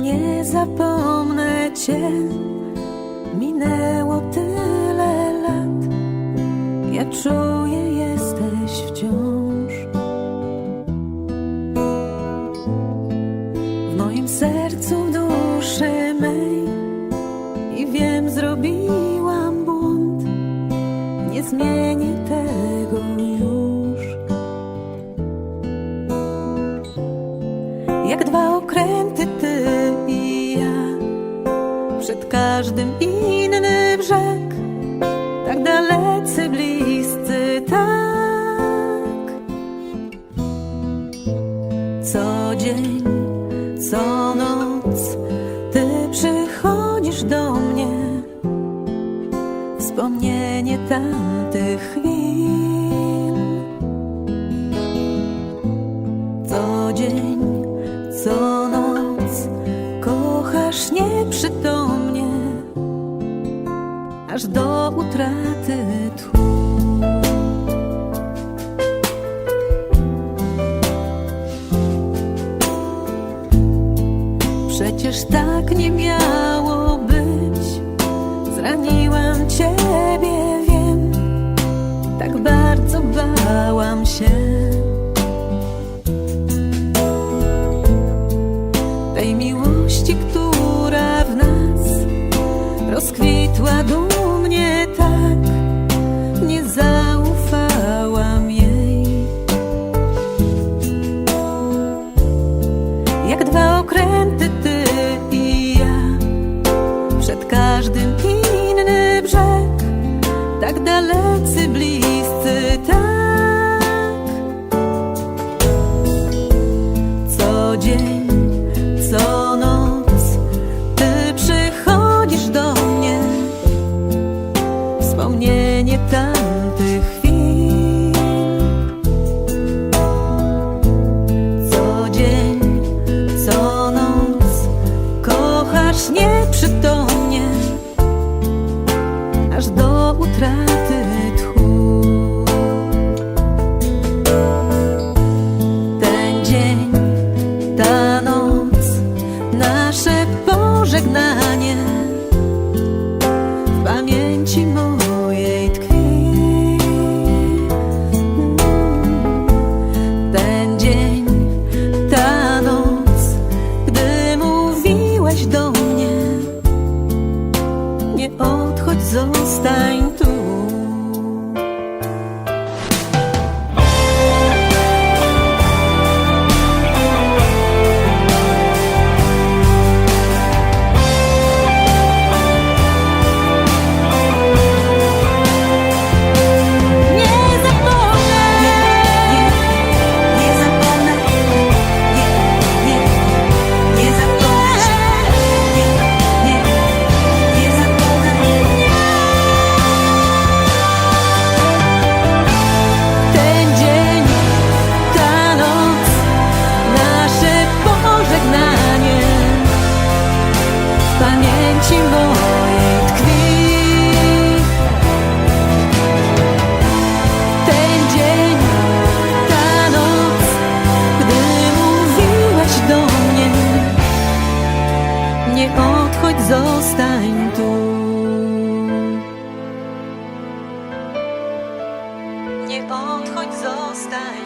Nie zapomnę cię, minęło tyle lat. Ja czuję, jesteś wciąż przed każdym inny brzeg, tak dalecy, bliscy, tak. Co dzień, co noc, ty przychodzisz do mnie, wspomnienie tamtych chwil. Co dzień, co noc kochasz nieprzytomnie, aż do utraty tchu. Przecież tak nie miało być. Zraniłam ciebie, wiem. Tak bardzo bałam się. Okręty, ty i ja, przed każdym inny brzeg, tak dalecy, bliscy, tak. Kochasz nieprzytomnie, aż do utraty nie odchodź, zostań tu. Nie odchodź, zostań tu. Nie odchodź, zostań